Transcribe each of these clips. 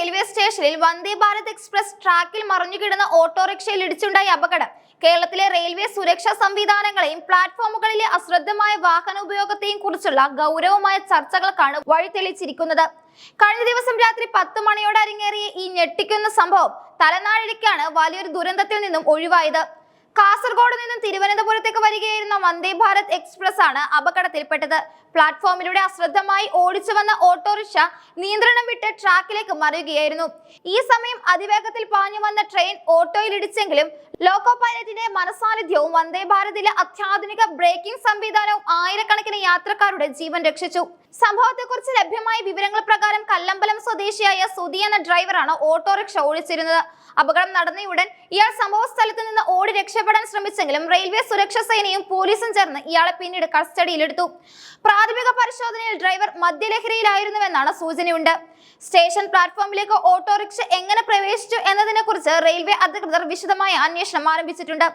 Railway സ്റ്റേഷനിൽ Vande Bharat express ട്രാക്കിൽ മറിഞ്ഞുകിടന്ന ഓട്ടോറിക്ഷയിൽ ഇടിച്ചുണ്ടായ അപകടം. കേരളത്തിലെ റെയിൽവേ സുരക്ഷാ സംവിധാനങ്ങളെയും പ്ലാറ്റ്ഫോമുകളിലെ അശ്രദ്ധമായ വാഹന ഉപയോഗത്തെയും കുറിച്ചുള്ള ഗൗരവമായ ചർച്ചകൾക്കാണ് വഴിതെളിച്ചിരിക്കുന്നത്. കഴിഞ്ഞ ദിവസം രാത്രി പത്ത് മണിയോടെ അരങ്ങേറിയ ഈ ഞെട്ടിക്കുന്ന സംഭവം തലനാഴിക്കാണ് വലിയൊരു ദുരന്തത്തിൽ നിന്നും ഒഴിവായത്. കാസർഗോഡ് നിന്നും തിരുവനന്തപുരത്തേക്ക് വരികയായിരുന്ന വന്ദേ ഭാരത് എക്സ്പ്രസ് ആണ് അപകടത്തിൽപ്പെട്ടത്. പ്ലാറ്റ്ഫോമിലൂടെ അശ്രദ്ധമായി ഓടിച്ചു വന്ന ഓട്ടോറിക്ഷ നിയന്ത്രണം വിട്ട് ട്രാക്കിലേക്ക് മറിയുകയായിരുന്നു. ഈ സമയം അതിവേഗത്തിൽ പാഞ്ഞു വന്ന ട്രെയിൻ ഓട്ടോയിൽ ഇടിച്ചെങ്കിലും ലോക്കോ പൈലറ്റിന്റെ മനസാന്നിധ്യവും വന്ദേ ഭാരതിലെ അത്യാധുനിക ബ്രേക്കിംഗ് സംവിധാനവും ആയിരക്കണക്കിന് യാത്രക്കാരുടെ ജീവൻ രക്ഷിച്ചു. സംഭവത്തെക്കുറിച്ച് ലഭ്യമായ വിവരങ്ങൾ പ്രകാരം കല്ലമ്പലം സ്വദേശിയായ സുധി എന്ന ഡ്രൈവറാണ് ഓട്ടോറിക്ഷ ഓടിച്ചിരുന്നത്. അപകടം നടന്നയുടൻ ഇയാൾ സംഭവ സ്ഥലത്ത് നിന്ന് ഓടി രക്ഷപ്പെടാൻ ശ്രമിച്ചെങ്കിലും റെയിൽവേ സുരക്ഷാ സേനയും പോലീസും ചേർന്ന് ഇയാളെ പിന്നീട് കസ്റ്റഡിയിലെടുത്തു. പ്രാഥമിക പരിശോധനയിൽ ഡ്രൈവർ മദ്യലഹരിയിലായിരുന്നുവെന്നാണ് സൂചനയുണ്ട്. സ്റ്റേഷൻ പ്ലാറ്റ്ഫോമിലേക്ക് ഓട്ടോറിക്ഷ എങ്ങനെ പ്രവേശിച്ചു എന്നതിനെക്കുറിച്ച് റെയിൽവേ അധികൃതർ വിശദമായ അന്വേഷണം ആരംഭിച്ചിട്ടുണ്ട്.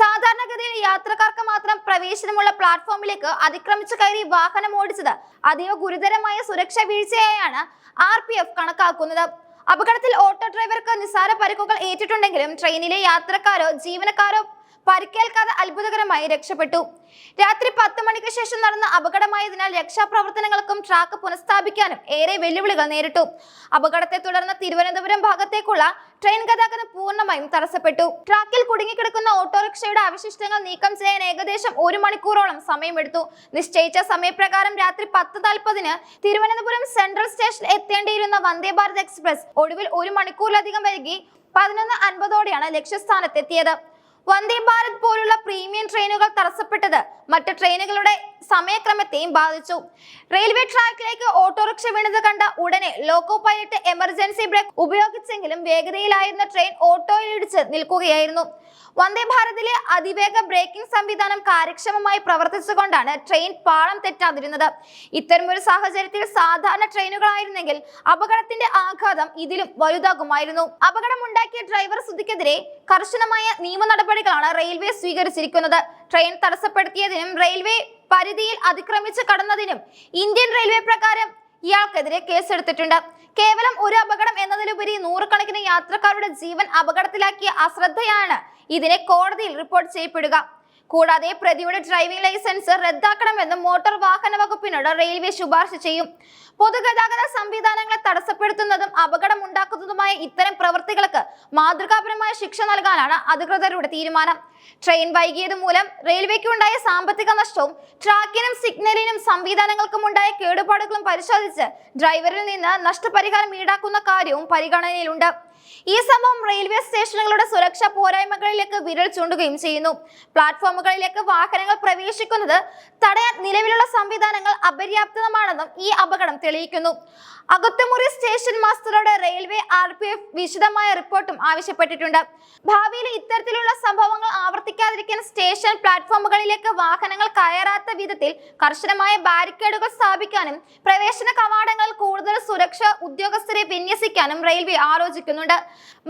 സാധാരണഗതിയിൽ യാത്രക്കാർക്ക് മാത്രം പ്രവേശനമുള്ള പ്ലാറ്റ്ഫോമിലേക്ക് അതിക്രമിച്ചു കയറി വാഹനം ഓടിച്ചത് അതീവ ഗുരുതരമായ സുരക്ഷാ വീഴ്ചയായാണ് ആർ പി എഫ് കണക്കാക്കുന്നത്. അപകടത്തിൽ ഓട്ടോ ഡ്രൈവർക്ക് നിസ്സാര പരിക്കുകൾ ഏറ്റിട്ടുണ്ടെങ്കിലും ട്രെയിനിലെ യാത്രക്കാരോ ജീവനക്കാരോ പരിക്കേൽക്കാതെ അത്ഭുതകരമായി രക്ഷപ്പെട്ടു. രാത്രി പത്ത് മണിക്ക് ശേഷം നടന്ന അപകടമായതിനാൽ രക്ഷാപ്രവർത്തനങ്ങൾക്കും ട്രാക്ക് പുനഃസ്ഥാപിക്കാനും ഏറെ വെല്ലുവിളികൾ നേരിട്ടു. അപകടത്തെ തുടർന്ന് തിരുവനന്തപുരം ഭാഗത്തേക്കുള്ള ട്രെയിൻ ഗതാഗതം പൂർണമായും തടസ്സപ്പെട്ടു. ട്രാക്കിൽ കുടുങ്ങിക്കിടക്കുന്ന ഓട്ടോറിക്ഷയുടെ അവശിഷ്ടങ്ങൾ നീക്കം ചെയ്യാൻ ഏകദേശം ഒരു മണിക്കൂറോളം സമയമെടുത്തു. നിശ്ചയിച്ച സമയപ്രകാരം രാത്രി പത്ത് നാൽപ്പതിന് തിരുവനന്തപുരം സെൻട്രൽ സ്റ്റേഷനിൽ എത്തേണ്ടിയിരുന്ന വന്ദേ ഭാരത് എക്സ്പ്രസ് ഒടുവിൽ ഒരു മണിക്കൂറിലധികം വൈകി പതിനൊന്ന് അൻപതോടെയാണ് ലക്ഷ്യസ്ഥാനത്തെത്തിയത്. വന്ദേ ഭാരത് പോലുള്ള പ്രീമിയം ട്രെയിനുകൾ തടസ്സപ്പെട്ടത് മറ്റ് ട്രെയിനുകളുടെ സമയക്രമത്തെയും ബാധിച്ചു. റെയിൽവേ ട്രാക്കിലേക്ക് ഓട്ടോറിക്ഷ വീണത് കണ്ട ഉടനെ ലോക്കോ പൈലറ്റ് എമർജൻസി ബ്രേക്ക് ഉപയോഗിച്ചെങ്കിലും വേഗതയിലായിരുന്ന ട്രെയിൻ ഓട്ടോയിൽ ഇടിച്ച് നിൽക്കുകയായിരുന്നു. വന്ദേ ഭാരതിലെ അതിവേഗ ബ്രേക്കിംഗ് സംവിധാനം കാര്യക്ഷമമായി പ്രവർത്തിച്ചുകൊണ്ടാണ് ട്രെയിൻ പാളം തെറ്റാതിരുന്നത്. ഇത്തരമൊരു സാഹചര്യത്തിൽ സാധാരണ ട്രെയിനുകളായിരുന്നെങ്കിൽ അപകടത്തിന്റെ ആഘാതം ഇതിലും വലുതാകുമായിരുന്നു. അപകടമുണ്ടാക്കിയ ഡ്രൈവർ സുധിക്കെതിരെ കർശനമായ നിയമ നടപടികളാണ് റെയിൽവേ സ്വീകരിച്ചിരിക്കുന്നത്. ട്രെയിൻ തടസ്സപ്പെടുത്തിയതിനും റെയിൽവേ പരിധിയിൽ അതിക്രമിച്ച് കടന്നതിനും ഇന്ത്യൻ റെയിൽവേ പ്രകാരം ഇയാൾക്കെതിരെ കേസെടുത്തിട്ടുണ്ട്. കേവലം ഒരു അപകടം എന്നതിലുപരി നൂറുകണക്കിന് യാത്രക്കാരുടെ ജീവൻ അപകടത്തിലാക്കിയ അശ്രദ്ധയാണ് ഇതിനെ കോടതിയിൽ റിപ്പോർട്ട് ചെയ്യപ്പെടുക. കൂടാതെ പ്രതിയുടെ ഡ്രൈവിംഗ് ലൈസൻസ് റദ്ദാക്കണമെന്നും മോട്ടോർ വാഹന വകുപ്പിനോട് റെയിൽവേ ശുപാർശ ചെയ്യും. പൊതുഗതാഗത സംവിധാനങ്ങളെ തടസ്സപ്പെടുത്തുന്നതും അപകടമുണ്ടാക്കുന്നതുമായ ഇത്തരം പ്രവൃത്തികൾക്ക് മാതൃകാപരമായ ശിക്ഷ നൽകാനാണ് അധികൃതരുടെ തീരുമാനം. ട്രെയിൻ വൈകിയത് മൂലം റെയിൽവേക്കുണ്ടായ സാമ്പത്തിക നഷ്ടവും ട്രാക്കിനും സിഗ്നലിനും സംവിധാനങ്ങൾക്കും ഉണ്ടായ കേടുപാടുകളും പരിശോധിച്ച് ഡ്രൈവറിൽ നിന്ന് നഷ്ടപരിഹാരം ഈടാക്കുന്ന കാര്യവും പരിഗണനയിലുണ്ട്. ഈ സംഭവം റെയിൽവേ സ്റ്റേഷനുകളുടെ സുരക്ഷാ പോരായ്മകളിലേക്ക് വിരൽ ചൂണ്ടുകയും ചെയ്യുന്നു. പ്ലാറ്റ്ഫോമുകളിലേക്ക് വാഹനങ്ങൾ പ്രവേശിക്കുന്നത് തടയാൻ നിലവിലുള്ള സംവിധാനങ്ങൾ അപര്യാപ്തമാണെന്നും ഈ അപകടം തെളിയിക്കുന്നു. അകത്തുമുറി സ്റ്റേഷൻ മാസ്റ്ററുടെ റെയിൽവേ ആർ വിശദമായ റിപ്പോർട്ടും ആവശ്യപ്പെട്ടിട്ടുണ്ട്. ഭാവിയിൽ ഇത്തരത്തിലുള്ള സംഭവങ്ങൾ സ്റ്റേഷൻ പ്ലാറ്റ്ഫോമുകളിലേക്ക് വാഹനങ്ങൾ കയറാത്ത വിധത്തിൽ കർശനമായ ബാരിക്കേഡുകൾ സ്ഥാപിക്കാനും പ്രവേശന കവാടങ്ങളിൽ കൂടുതൽ സുരക്ഷ ഉദ്യോഗസ്ഥരെ വിന്യസിക്കാനും റെയിൽവേ ആലോചിക്കുന്നുണ്ട്.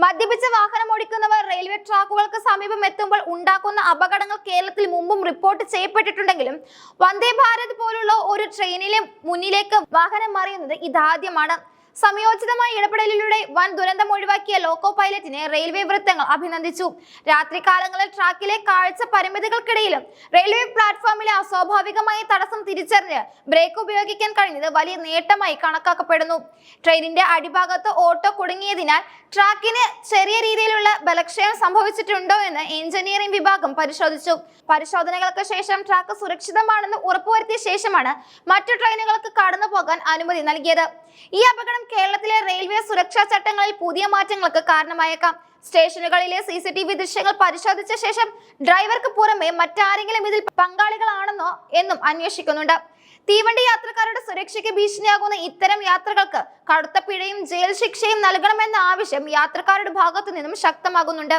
മദ്യപിച്ച വാഹനം ഓടിക്കുന്നവർ റെയിൽവേ ട്രാക്കുകൾക്ക് സമീപം എത്തുമ്പോൾ ഉണ്ടാക്കുന്ന അപകടങ്ങൾ കേരളത്തിൽ മുമ്പും റിപ്പോർട്ട് ചെയ്യപ്പെട്ടിട്ടുണ്ടെങ്കിലും വന്ദേ ഭാരത് പോലുള്ള ഒരു ട്രെയിനിലെ മുന്നിലേക്ക് വാഹനം മറിയുന്നത് ഇതാദ്യമാണ്. സംയോജിതമായ ഇടപെടലിലൂടെ വൻ ദുരന്തം ഒഴിവാക്കിയ ലോക്കോ പൈലറ്റിനെ റെയിൽവേ വൃത്തങ്ങൾ അഭിനന്ദിച്ചു. രാത്രികാലങ്ങളിൽ ട്രാക്കിലെ കാഴ്ച പരിമിതികൾക്കിടയിലും റെയിൽവേ പ്ലാറ്റ്ഫോമിലെ അസ്വാഭാവികമായ തടസ്സം തിരിച്ചറിഞ്ഞ് ബ്രേക്ക് ഉപയോഗിക്കാൻ കഴിഞ്ഞത് വലിയ നേട്ടമായി കണക്കാക്കപ്പെടുന്നു. ട്രെയിനിന്റെ അടിഭാഗത്ത് ഓട്ടോ കുടുങ്ങിയതിനാൽ ട്രാക്കിന് ചെറിയ രീതിയിലുള്ള ബലക്ഷയം സംഭവിച്ചിട്ടുണ്ടോ എന്ന് എഞ്ചിനീയറിംഗ് വിഭാഗം പരിശോധിച്ചു. പരിശോധനകൾക്ക് ശേഷം ട്രാക്ക് സുരക്ഷിതമാണെന്ന് ഉറപ്പുവരുത്തിയ ശേഷമാണ് മറ്റു ട്രെയിനുകൾക്ക് കടന്നു പോകാൻ അനുമതി നൽകിയത്. ഈ അപകടം കേരളത്തിലെ റെയിൽവേ സുരക്ഷാ ചട്ടങ്ങളിൽ പുതിയ മാറ്റങ്ങൾക്ക് കാരണമായേക്കാം. സ്റ്റേഷനുകളിലെ സി സി ടി വി ദൃശ്യങ്ങൾ പരിശോധിച്ച ശേഷം ഡ്രൈവർക്ക് പുറമെ മറ്റാരെങ്കിലും ഇതിൽ പങ്കാളികളാണെന്നോ എന്നും അന്വേഷിക്കുന്നുണ്ട്. തീവണ്ടി യാത്രക്കാരുടെ സുരക്ഷയ്ക്ക് ഭീഷണിയാകുന്ന ഇത്തരം യാത്രകൾക്ക് കടുത്ത പിഴയും ജയിൽ ശിക്ഷയും നൽകണമെന്ന ആവശ്യം യാത്രക്കാരുടെ ഭാഗത്തു നിന്നും ശക്തമാകുന്നുണ്ട്.